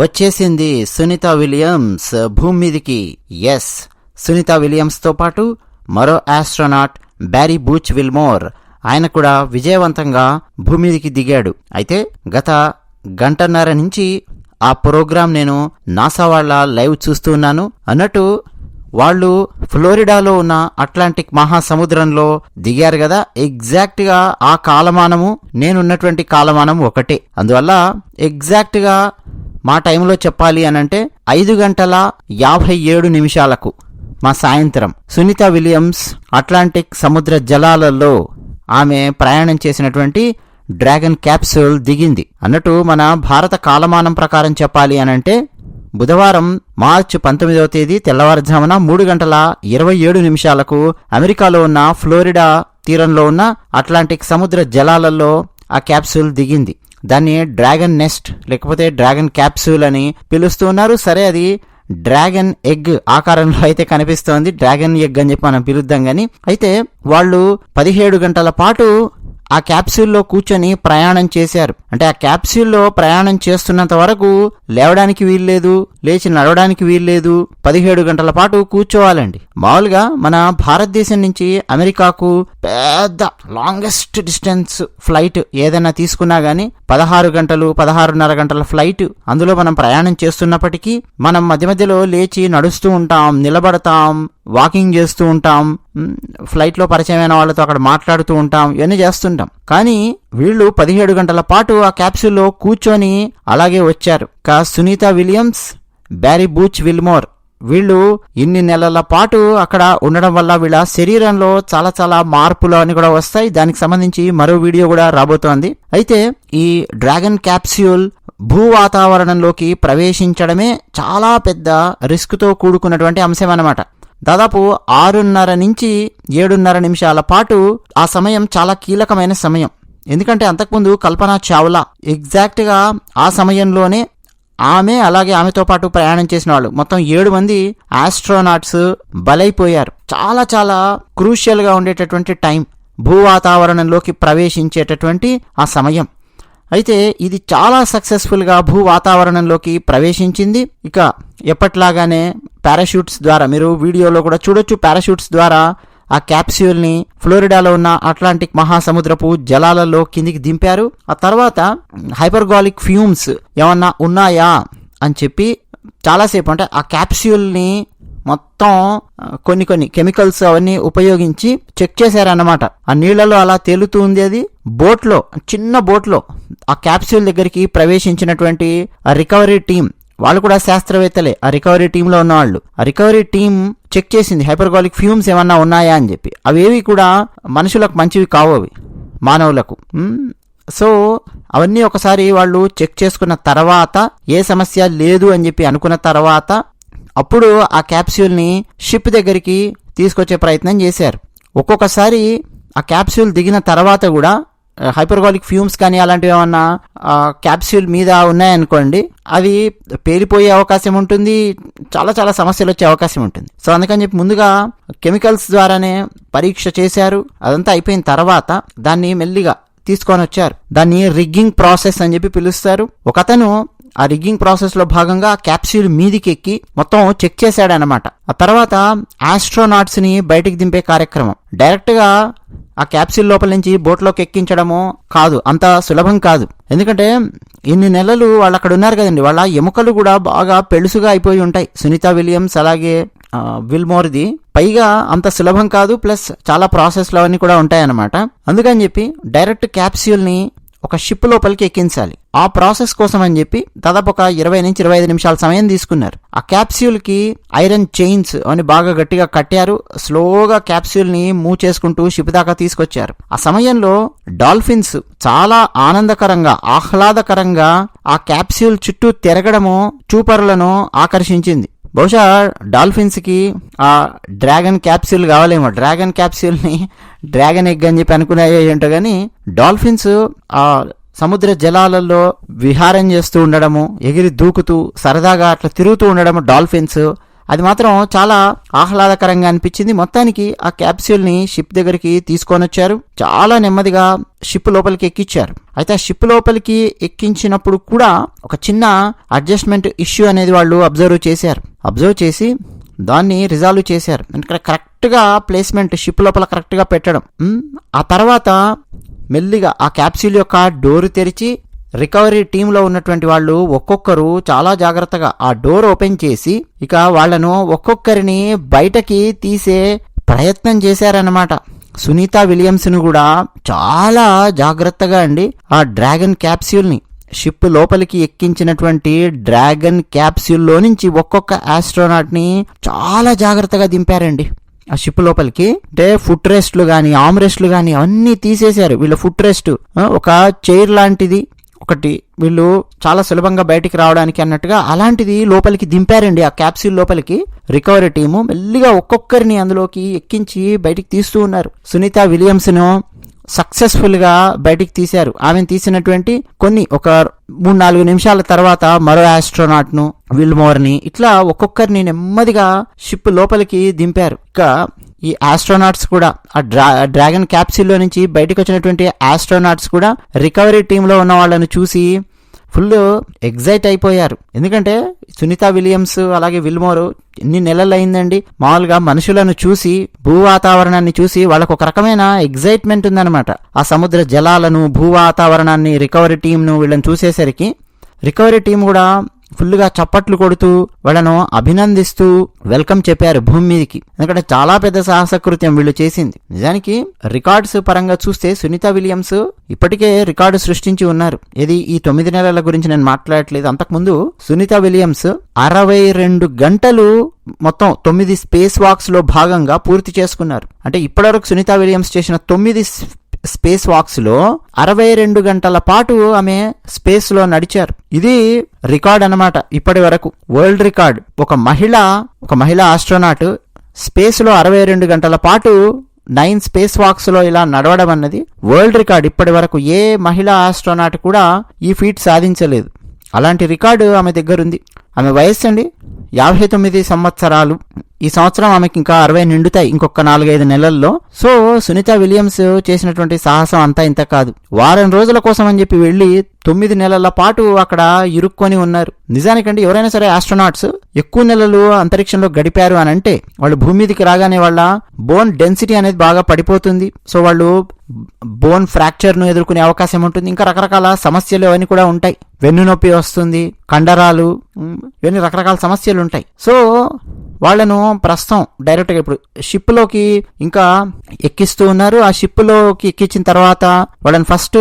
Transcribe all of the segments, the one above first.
వచ్చేసింది సునీత విలియమ్స్ భూమి మీదికి ఎస్ సునీత విలియమ్స్తో పాటు మరో ఆస్ట్రోనాట్ బ్యారీ బూచ్ విల్మోర్. ఆయన కూడా విజయవంతంగా భూమి మీదికి దిగాడు. అయితే గత గంటన్నర నుంచి ఆ ప్రోగ్రాం నేను నాసా వాళ్ళ లైవ్ చూస్తున్నాను అన్నట్టు వాళ్ళు ఫ్లోరిడాలో ఉన్న అట్లాంటిక్ మహాసముద్రంలో దిగారు కదా. ఎగ్జాక్ట్గా ఆ కాలమానము నేనున్నటువంటి కాలమానం ఒకటే. అందువల్ల ఎగ్జాక్ట్గా మా టైంలో చెప్పాలి అనంటే ఐదు గంటల యాభై ఏడు నిమిషాలకు మా సాయంత్రం. సునీత విలియమ్స్ అట్లాంటిక్ సముద్ర జలాలలో ఆమె ప్రయాణం చేసినటువంటి డ్రాగన్ క్యాప్సూల్ దిగింది. అన్నట్టు మన భారత కాలమానం ప్రకారం చెప్పాలి అనంటే బుధవారం మార్చి పంతొమ్మిదవ తేదీ తెల్లవారుజామున మూడు గంటల ఇరవై ఏడు నిమిషాలకు అమెరికాలో ఉన్న ఫ్లోరిడా తీరంలో ఉన్న అట్లాంటిక్ సముద్ర జలాలలో ఆ క్యాప్సూల్ దిగింది. దాన్ని డ్రాగన్ నెస్ట్ లేకపోతే డ్రాగన్ క్యాప్సూల్ అని పిలుస్తున్నారు సరే అది డ్రాగన్ ఎగ్ ఆకారంలో అయితే కనిపిస్తోంది. డ్రాగన్ ఎగ్ అని చెప్పి మనం పిలుద్దాం కానీ అయితే వాళ్ళు పదిహేడు గంటల పాటు ఆ క్యాప్సూల్లో కూర్చొని ప్రయాణం చేశారు. అంటే ఆ క్యాప్సూల్లో ప్రయాణం చేస్తున్నంత వరకు లేవడానికి వీల్లేదు. లేచి నడవడానికి వీల్లేదు. పదిహేడు గంటల పాటు కూర్చోవాలండి. మామూలుగా మన భారతదేశం నుంచి అమెరికాకు పెద్ద లాంగెస్ట్ డిస్టెన్స్ ఫ్లైట్ ఏదైనా తీసుకున్నా గానీ పదహారు గంటలు పదహారున్నర గంటల ఫ్లైట్ అందులో మనం ప్రయాణం చేస్తున్నప్పటికీ మనం మధ్య మధ్యలో లేచి నడుస్తూ ఉంటాం నిలబడతాం వాకింగ్ చేస్తూ ఉంటాం ఫ్లైట్లో పరిచయమైన వాళ్ళతో అక్కడ మాట్లాడుతూ ఉంటాం ఇవన్నీ చేస్తుంటాం. కానీ వీళ్ళు పదిహేడు గంటల పాటు ఆ క్యాప్సూల్లో కూర్చొని అలాగే వచ్చారు. కా Sunita Williams Barry Butch Wilmore. వీళ్ళు ఇన్ని నెలల పాటు అక్కడ ఉండడం వల్ల వీళ్ళ శరీరంలో చాలా చాలా మార్పులు అని కూడా వస్తాయి. దానికి సంబంధించి మరో వీడియో కూడా రాబోతోంది. అయితే ఈ డ్రాగన్ క్యాప్స్యూల్ భూ వాతావరణంలోకి ప్రవేశించడమే చాలా పెద్ద రిస్క్తో కూడుకున్నటువంటి అంశం అన్నమాట. దాదాపు ఆరున్నర నుంచి ఏడున్నర నిమిషాల పాటు ఆ సమయం చాలా కీలకమైన సమయం. ఎందుకంటే అంతకుముందు కల్పన చావ్లా ఎగ్జాక్ట్గా ఆ సమయంలోనే ఆమె అలాగే ఆమెతో పాటు ప్రయాణం చేసిన వాళ్ళు. మొత్తం ఏడు మంది ఆస్ట్రోనాట్స్ బలైపోయారు. చాలా చాలా క్రూషియల్గా ఉండేటటువంటి టైం. భూ వాతావరణంలోకి ప్రవేశించేటటువంటి ఆ సమయం. అయితే ఇది చాలా సక్సెస్ఫుల్గా భూ వాతావరణంలోకి ప్రవేశించింది. ఇక ఎప్పట్లాగానే పారాషూట్స్ ద్వారా మీరు వీడియోలో కూడా చూడొచ్చు పారాషూట్స్ ద్వారా ఆ క్యాప్స్యూల్ని ఫ్లోరిడాలో ఉన్న అట్లాంటిక్ మహాసముద్రపు జలాలలో కిందికి దింపారు. ఆ తర్వాత హైపర్గాలిక్ ఫ్యూమ్స్ ఏమన్నా ఉన్నాయా అని చెప్పి చాలాసేపు అంటే ఆ క్యాప్స్యూల్ని మొత్తం కొన్ని కొన్ని కెమికల్స్ అవన్నీ ఉపయోగించి చెక్ చేశారన్నమాట. ఆ నీళ్ళలో అలా తేలుతూ ఉంది అది. బోట్లో చిన్న బోట్లో ఆ క్యాప్సూల్ దగ్గరికి ప్రవేశించినటువంటి ఆ రికవరీ టీం వాళ్ళు కూడా శాస్త్రవేత్తలే. ఆ రికవరీ టీంలో ఉన్నవాళ్ళు ఆ రికవరీ టీం చెక్ చేసింది. హైపర్గాలిక్ ఫ్యూమ్స్ ఏమన్నా ఉన్నాయా అని చెప్పి. అవేవి కూడా మనుషులకు మంచివి కావు అవి. మానవులకు. సో అవన్నీ ఒకసారి వాళ్ళు చెక్ చేసుకున్న తర్వాత ఏ సమస్య లేదు అని చెప్పి అనుకున్న తర్వాత అప్పుడు ఆ క్యాప్స్యూల్ని షిప్ దగ్గరికి తీసుకొచ్చే ప్రయత్నం చేశారు. ఒక్కొక్కసారి ఆ క్యాప్స్యూల్ దిగిన తర్వాత కూడా హైపర్గాలిక్ ఫ్యూమ్స్ కానీ అలాంటివి ఏమన్నా క్యాప్స్యూల్ మీద ఉన్నాయనుకోండి అవి పేలిపోయే అవకాశం ఉంటుంది చాలా చాలా సమస్యలు వచ్చే అవకాశం ఉంటుంది. సో అందుకని చెప్పి ముందుగా కెమికల్స్ ద్వారానే పరీక్ష చేశారు. అదంతా అయిపోయిన తర్వాత దాన్ని మెల్లిగా తీసుకొని వచ్చారు. దాన్ని రిగ్గింగ్ ప్రాసెస్ అని చెప్పి పిలుస్తారు. ఒకతను ఆ రిగ్గింగ్ ప్రాసెస్లో భాగంగా క్యాప్సూల్ మీదికి ఎక్కి మొత్తం చెక్ చేశాడనమాట ఆ తర్వాత ఆస్ట్రోనాట్స్ని బయటికి దింపే కార్యక్రమం. డైరెక్ట్గా ఆ క్యాప్సిల్ లోపల నుంచి బోట్లోకి ఎక్కించడము కాదు అంత సులభం కాదు. ఎందుకంటే ఇన్ని నెలలు వాళ్ళు అక్కడ ఉన్నారు కదండి వాళ్ళ ఎముకలు కూడా బాగా పెళుసుగా అయిపోయి ఉంటాయి. సునీత విలియమ్స్ అలాగే విల్మోర్ది. పైగా అంత సులభం కాదు ప్లస్ చాలా ప్రాసెస్లు అవన్నీ కూడా ఉంటాయన్నమాట. అందుకని చెప్పి డైరెక్ట్ క్యాప్స్యూల్ని ఒక షిప్ లోపలికి ఎక్కించాలి. ఆ ప్రాసెస్ కోసం అని చెప్పి దాదాపు ఒక ఇరవై నుంచి ఇరవై ఐదు నిమిషాల సమయం తీసుకున్నారు. ఆ క్యాప్స్యూల్కి ఐరన్ చైన్స్ అని బాగా గట్టిగా కట్టారు. స్లోగా క్యాప్స్యూల్ని మూవ్ చేసుకుంటూ షిప్ దాకా తీసుకొచ్చారు. ఆ సమయంలో డాల్ఫిన్స్ చాలా ఆనందకరంగా ఆహ్లాదకరంగా ఆ క్యాప్స్యూల్ చుట్టూ తిరగడము చూపరులను ఆకర్షించింది. బహుశా డాల్ఫిన్స్కి ఆ డ్రాగన్ క్యాప్సూల్ కావాలేమో. డ్రాగన్ క్యాప్సూల్ని డ్రాగన్ ఎగ్ అని చెప్పి అనుకున్నాయో ఏంటో కానీ డాల్ఫిన్స్ ఆ సముద్ర జలాలలో విహారం చేస్తూ ఉండడము ఎగిరి దూకుతూ సరదాగా అట్లా తిరుగుతూ ఉండడము డాల్ఫిన్స్. అది మాత్రం చాలా ఆహ్లాదకరంగా అనిపించింది. మొత్తానికి ఆ క్యాప్సూల్ని షిప్ దగ్గరికి తీసుకొని వచ్చారు. చాలా నెమ్మదిగా షిప్ లోపలికి ఎక్కించారు అయితే ఆ షిప్ లోపలికి ఎక్కించినప్పుడు కూడా ఒక చిన్న అడ్జస్ట్మెంట్ ఇష్యూ అనేది వాళ్ళు అబ్జర్వ్ చేశారు. అబ్జర్వ్ చేసి దాన్ని రిజాల్వ్ చేశారు. ఇక్కడ కరెక్ట్గా ప్లేస్మెంట్ షిప్ లోపల కరెక్ట్గా పెట్టడం. ఆ తర్వాత మెల్లిగా ఆ క్యాప్సూల్ యొక్క డోర్ తెరిచి రికవరీ టీంలో ఉన్నటువంటి వాళ్ళు ఒక్కొక్కరు చాలా జాగ్రత్తగా ఆ డోర్ ఓపెన్ చేసి ఇక వాళ్ళను ఒక్కొక్కరిని బయటకి తీసే ప్రయత్నం చేశారన్నమాట. సునీత విలియమ్స్ను కూడా చాలా జాగ్రత్తగా అండి ఆ డ్రాగన్ క్యాప్స్యూల్ని షిప్ లోపలికి ఎక్కించినటువంటి డ్రాగన్ క్యాప్సూల్లో నుంచి ఒక్కొక్క ఆస్ట్రోనాట్ని చాలా జాగ్రత్తగా దింపారండి. ఆ షిప్ లోపలికి. అంటే ఫుట్ రెస్ట్లు కానీ ఆమ్ రెస్ట్లు కానీ అన్ని తీసేశారు. వీళ్ళ ఫుట్ రెస్ట్ ఒక చైర్ లాంటిది ఒకటి. వీళ్ళు చాలా సులభంగా బయటికి రావడానికి అన్నట్టుగా అలాంటిది లోపలికి దింపారండి. ఆ క్యాప్సూల్ లోపలికి రికవరీ టీము మెల్లిగా ఒక్కొక్కరిని అందులోకి ఎక్కించి బయటికి తీస్తూ ఉన్నారు. సునీత విలియమ్స్ను సక్సెస్ఫుల్గా బయటికి తీశారు. ఆమెను తీసినటువంటి కొన్ని ఒక మూడు నాలుగు నిమిషాల తర్వాత మరో ఆస్ట్రోనాట్ను ఇట్లా ఒక్కొక్కరిని నెమ్మదిగా షిప్ లోపలికి దింపారు. ఇక ఈ ఆస్ట్రోనాట్స్ కూడా ఆ డ్రా డ్రాగన్ క్యాప్సిల్లో నుంచి బయటకు వచ్చినటువంటి ఆస్ట్రోనాట్స్ కూడా రికవరీ టీంలో ఉన్న వాళ్ళని చూసి ఫుల్ ఎగ్జైట్ అయిపోయారు. ఎందుకంటే సునీత విలియమ్స్ అలాగే విల్మోర్ ఎన్ని నెలలు అయిందండి? మామూలుగా మనుషులను చూసి భూ వాతావరణాన్ని చూసి వాళ్ళకు ఒక రకమైన ఎగ్జైట్మెంట్ ఉందన్నమాట. ఆ సముద్ర జలాలను భూ వాతావరణాన్ని రికవరీ టీంను వీళ్ళని చూసేసరికి రికవరీ టీం కూడా ఫుల్గా చప్పట్లు కొడుతూ వాళ్ళను అభినందిస్తూ వెల్కమ్ చెప్పారు భూమి మీదకి. ఎందుకంటే చాలా పెద్ద సాహసకృత్యం వీళ్ళు చేసింది. నిజానికి రికార్డ్స్ పరంగా చూస్తే సునీత విలియమ్స్ ఇప్పటికే రికార్డు సృష్టించి ఉన్నారు. ఇది ఈ తొమ్మిది నెలల గురించి నేను మాట్లాడట్లేదు. అంతకుముందు సునీత విలియమ్స్ అరవై రెండు గంటలు మొత్తం తొమ్మిది స్పేస్ వాక్స్లో భాగంగా పూర్తి చేసుకున్నారు. అంటే ఇప్పటివరకు సునీత విలియమ్స్ చేసిన తొమ్మిది స్పేస్ వాక్స్లో అరవై రెండు గంటల పాటు ఆమె స్పేస్లో నడిచారు. ఇది రికార్డ్ అన్నమాట ఇప్పటి వరకు. World record. ఒక మహిళ ఒక మహిళ ఆస్ట్రోనాట్ స్పేస్లో అరవై రెండు గంటల పాటు నైన్ స్పేస్ వాక్స్లో ఇలా నడవడం అన్నది వరల్డ్ రికార్డ్. ఇప్పటి వరకు ఏ మహిళా ఆస్ట్రోనాట్ కూడా ఈ ఫీట్ సాధించలేదు. అలాంటి రికార్డు ఆమె దగ్గరుంది. ఆమె వయస్సు అండి యాభై తొమ్మిది సంవత్సరాలు. ఈ సంవత్సరం ఆమెకి ఇంకా అరవై నిండుతాయి ఇంకొక నాలుగైదు నెలల్లో. సో సునీత విలియమ్స్ చేసినటువంటి సాహసం అంతా ఇంత కాదు. వారం రోజుల కోసం అని చెప్పి వెళ్ళి తొమ్మిది నెలల పాటు అక్కడ ఇరుక్కొని ఉన్నారు. నిజానికంటే ఎవరైనా సరే ఆస్ట్రోనాట్స్ ఎక్కువ నెలలు అంతరిక్షంలో గడిపారు అని అంటే వాళ్ళు భూమి మీదకి రాగానే వాళ్ళ బోన్ డెన్సిటీ అనేది బాగా పడిపోతుంది. సో వాళ్ళు బోన్ ఫ్రాక్చర్ను ఎదుర్కొనే అవకాశం ఉంటుంది. ఇంకా రకరకాల సమస్యలు అవన్నీ కూడా ఉంటాయి. వెన్ను నొప్పి వస్తుంది కండరాలు ఇవన్నీ రకరకాల సమస్యలు ఉంటాయి సో వాళ్ళను ప్రస్తుతం డైరెక్ట్గా ఇప్పుడు షిప్లోకి ఇంకా ఎక్కిస్తూ ఉన్నారు. ఆ షిప్లోకి ఎక్కించిన తర్వాత వాళ్ళని ఫస్ట్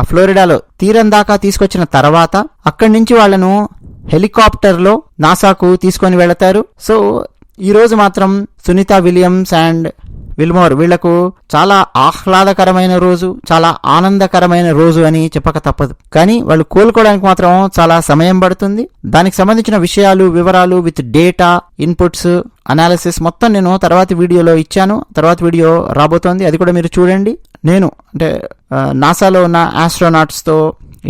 ఆ ఫ్లోరిడాలో తీరం దాకా తీసుకొచ్చిన తర్వాత అక్కడి నుంచి వాళ్ళను హెలికాప్టర్లో నాసాకు తీసుకొని వెళతారు. సో ఈరోజు మాత్రం సునీత విలియమ్స్ అండ్ విల్మోర్ వీళ్ళకు చాలా ఆహ్లాదకరమైన రోజు చాలా ఆనందకరమైన రోజు అని చెప్పక తప్పదు. కానీ వాళ్ళు కోలుకోవడానికి మాత్రం చాలా సమయం పడుతుంది. దానికి సంబంధించిన విషయాలు వివరాలు విత్ డేటా ఇన్పుట్స్ అనాలిసిస్ మొత్తం నేను తర్వాత వీడియోలో ఇచ్చాను. తర్వాత వీడియో రాబోతోంది. అది కూడా మీరు చూడండి. నేను అంటే నాసాలో ఉన్న ఆస్ట్రోనాట్స్తో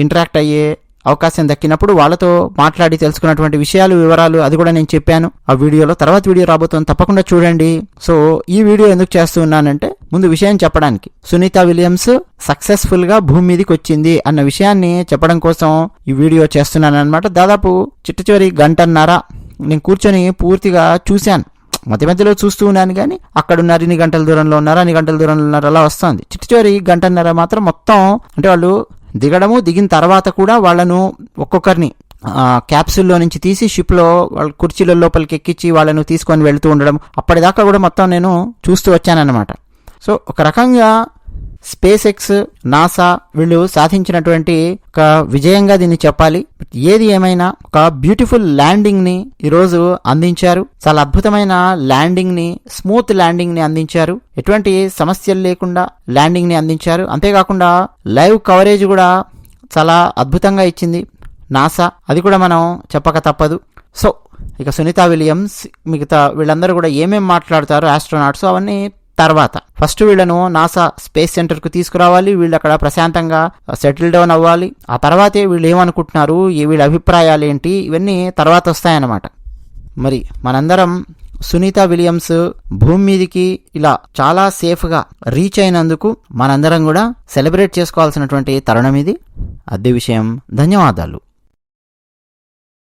ఇంటరాక్ట్ అయ్యే అవకాశం దక్కినప్పుడు వాళ్ళతో మాట్లాడి తెలుసుకున్నటువంటి విషయాలు వివరాలు అది కూడా నేను చెప్పాను. ఆ వీడియోలో తర్వాత వీడియో రాబోతుంది. తప్పకుండా చూడండి. సో ఈ వీడియో ఎందుకు చేస్తూ ఉన్నానంటే ముందు విషయం చెప్పడానికి. సునీత విలియమ్స్ సక్సెస్ఫుల్గా భూమి మీదకి వచ్చింది అన్న విషయాన్ని చెప్పడం కోసం ఈ వీడియో చేస్తున్నాను అనమాట దాదాపు చిట్ట చివరి గంటన్నర నేను కూర్చొని పూర్తిగా చూశాను. మధ్య మధ్యలో చూస్తూ ఉన్నాను కానీ అక్కడ ఉన్నారు ఇన్ని గంటల దూరంలో ఉన్నారు అన్ని గంటల దూరంలో ఉన్నారు అలా వస్తుంది. చిట్ట చివరి గంటన్నర మాత్రం మొత్తం అంటే వాళ్ళు దిగడము దిగిన తర్వాత కూడా వాళ్ళను ఒక్కొక్కరిని క్యాప్సూల్లో నుంచి తీసి షిప్లో వాళ్ళ కుర్చీల లోపలికి ఎక్కించి వాళ్ళను తీసుకొని వెళ్తూ ఉండడం. అప్పటిదాకా కూడా మొత్తం నేను చూస్తూ వచ్చానన్నమాట. సో ఒక రకంగా స్పేస్ ఎక్స్ నాసా వీళ్ళు సాధించినటువంటి ఒక విజయంగా దీన్ని చెప్పాలి. ఏది ఏమైనా ఒక బ్యూటిఫుల్ ల్యాండింగ్ని ఈరోజు అందించారు. చాలా అద్భుతమైన ల్యాండింగ్ని స్మూత్ ల్యాండింగ్ని అందించారు. ఎటువంటి సమస్యలు లేకుండా ల్యాండింగ్ని అందించారు. అంతేకాకుండా లైవ్ కవరేజ్ కూడా చాలా అద్భుతంగా ఇచ్చింది నాసా. అది కూడా మనం చెప్పక తప్పదు. సో ఇక సునీత విలియమ్స్ మిగతా వీళ్ళందరూ కూడా ఏమేమి మాట్లాడతారు ఆస్ట్రోనాట్స్ అవన్నీ తర్వాత. ఫస్ట్ వీళ్ళను నాసా స్పేస్ సెంటర్కు తీసుకురావాలి. వీళ్ళు అక్కడ ప్రశాంతంగా సెటిల్ డౌన్ అవ్వాలి. ఆ తర్వాతే వీళ్ళు ఏమనుకుంటున్నారు? వీళ్ళ అభిప్రాయాలు ఏంటి? ఇవన్నీ తర్వాత వస్తాయన్నమాట. మరి మనందరం సునీత విలియమ్స్ భూమి మీదికి ఇలా చాలా సేఫ్గా రీచ్ అయినందుకు మనందరం కూడా సెలబ్రేట్ చేసుకోవాల్సినటువంటి తరుణం ఇది. అద్దె విషయం. ధన్యవాదాలు.